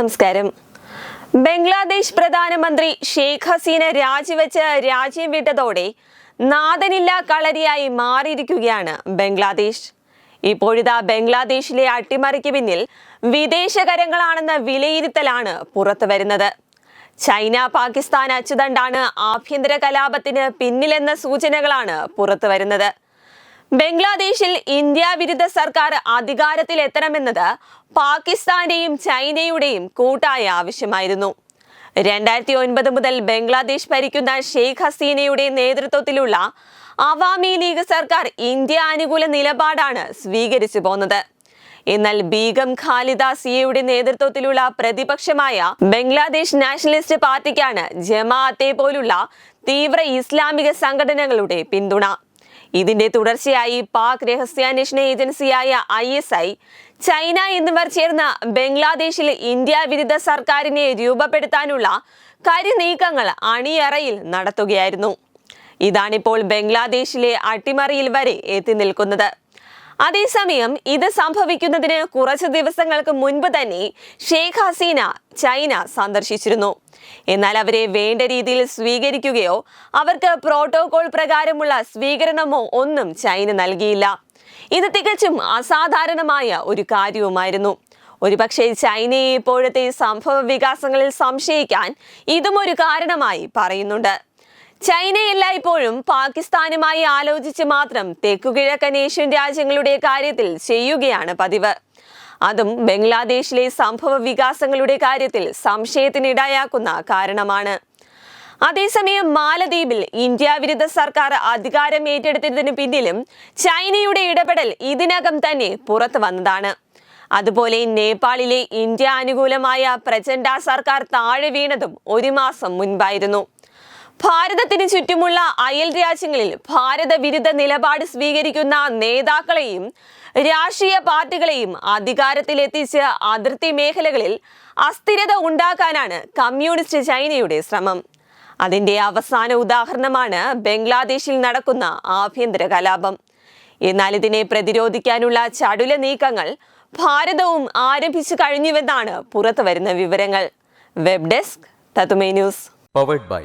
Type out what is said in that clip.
നമസ്കാരം. ബംഗ്ലാദേശ് പ്രധാനമന്ത്രി ഷെയ്ഖ് ഹസീന രാജിവെച്ച് രാജ്യം വിട്ടതോടെ നാഥനില്ല കളരിയായി മാറിയിരിക്കുകയാണ് ബംഗ്ലാദേശ്. ഇപ്പോഴിതാ ബംഗ്ലാദേശിലെ അട്ടിമറിക്ക് പിന്നിൽ വിദേശകരങ്ങളാണെന്ന വിലയിരുത്തലാണ് പുറത്തു വരുന്നത്. ചൈന പാകിസ്ഥാൻ അച്ചുതണ്ടാണ് ആഭ്യന്തര കലാപത്തിന് പിന്നിലെന്ന സൂചനകളാണ് പുറത്തു വരുന്നത്. ബംഗ്ലാദേശിൽ ഇന്ത്യ വിരുദ്ധ സർക്കാർ അധികാരത്തിൽ എത്തണമെന്നത് പാകിസ്ഥാന്റെയും ചൈനയുടെയും കൂട്ടായ ആവശ്യമായിരുന്നു. രണ്ടായിരത്തി ഒൻപത് മുതൽ ബംഗ്ലാദേശ് ഭരിക്കുന്ന ഷെയ്ഖ് ഹസീനയുടെ നേതൃത്വത്തിലുള്ള അവാമി ലീഗ് സർക്കാർ ഇന്ത്യ അനുകൂല നിലപാടാണ് സ്വീകരിച്ചു പോന്നത്. എന്നാൽ ബീഗം ഖാലിദ സിയയുടെ നേതൃത്വത്തിലുള്ള പ്രതിപക്ഷമായ ബംഗ്ലാദേശ് നാഷണലിസ്റ്റ് പാർട്ടിക്കാണ് ജമാഅത്തെ പോലുള്ള തീവ്ര ഇസ്ലാമിക സംഘടനകളുടെ പിന്തുണ. ഇതിന്റെ തുടർച്ചയായി പാക് രഹസ്യാന്വേഷണ ഏജൻസിയായ ഐ എസ് ഐ ചൈന എന്നിവർ ചേർന്ന് ബംഗ്ലാദേശിൽ ഇന്ത്യ വിരുദ്ധ സർക്കാരിനെ രൂപപ്പെടുത്താനുള്ള കരിനീക്കങ്ങൾ അണിയറയിൽ നടത്തുകയായിരുന്നു. ഇതാണിപ്പോൾ ബംഗ്ലാദേശിലെ അട്ടിമറിയിൽ വരെ എത്തി നിൽക്കുന്നത്. അതേസമയം ഇത് സംഭവിക്കുന്നതിന് കുറച്ച് ദിവസങ്ങൾക്ക് മുൻപ് തന്നെ ഷെയ്ഖ് ഹസീന ചൈന സന്ദർശിച്ചിരുന്നു. എന്നാൽ അവരെ വേണ്ട രീതിയിൽ സ്വീകരിക്കുകയോ അവർക്ക് പ്രോട്ടോകോൾ പ്രകാരമുള്ള സ്വീകരണമോ ഒന്നും ചൈന നൽകിയില്ല. ഇത് തികച്ചും അസാധാരണമായ ഒരു കാര്യവുമായിരുന്നു. ഒരുപക്ഷെ ചൈനയെ ഇപ്പോഴത്തെ സംഭവ വികാസങ്ങളിൽ സംശയിക്കാൻ ഇതും ഒരു കാരണമായി പറയുന്നുണ്ട്. ചൈന എല്ലായ്പ്പോഴും പാകിസ്ഥാനുമായി ആലോചിച്ച് മാത്രം തെക്കുകിഴക്കൻ ഏഷ്യൻ രാജ്യങ്ങളുടെ കാര്യത്തിൽ ചെയ്യുകയാണ് പതിവ്. അതും ബംഗ്ലാദേശിലെ സംഭവ വികാസങ്ങളുടെ കാര്യത്തിൽ സംശയത്തിനിടയാക്കുന്ന കാരണമാണ്. അതേസമയം മാലദ്വീപിൽ ഇന്ത്യ വിരുദ്ധ സർക്കാർ അധികാരം ഏറ്റെടുത്തതിന് പിന്നിലും ചൈനയുടെ ഇടപെടൽ ഇതിനകം തന്നെ പുറത്തു വന്നതാണ്. അതുപോലെ നേപ്പാളിലെ ഇന്ത്യ അനുകൂലമായ പ്രചണ്ഡ സർക്കാർ താഴെ വീണതും ഒരു മാസം മുൻപായിരുന്നു. ഭാരതത്തിന് ചുറ്റുമുള്ള അയൽ രാജ്യങ്ങളിൽ ഭാരത വിരുദ്ധ നിലപാട് സ്വീകരിക്കുന്ന നേതാക്കളെയും രാഷ്ട്രീയ പാർട്ടികളെയും അധികാരത്തിലെത്തിച്ച് അതിർത്തി മേഖലകളിൽ അസ്ഥിരത ഉണ്ടാക്കാനാണ് കമ്മ്യൂണിസ്റ്റ് ചൈനയുടെ ശ്രമം. അതിന്റെ അവസാന ഉദാഹരണമാണ് ബംഗ്ലാദേശിൽ നടക്കുന്ന ആഭ്യന്തര കലാപം. എന്നാൽ ഇതിനെ പ്രതിരോധിക്കാനുള്ള ചടുല നീക്കങ്ങൾ ഭാരതവും ആരംഭിച്ചു കഴിഞ്ഞുവെന്നാണ് പുറത്തുവരുന്ന വിവരങ്ങൾ. Web desk തത്തുമേ news. Powered by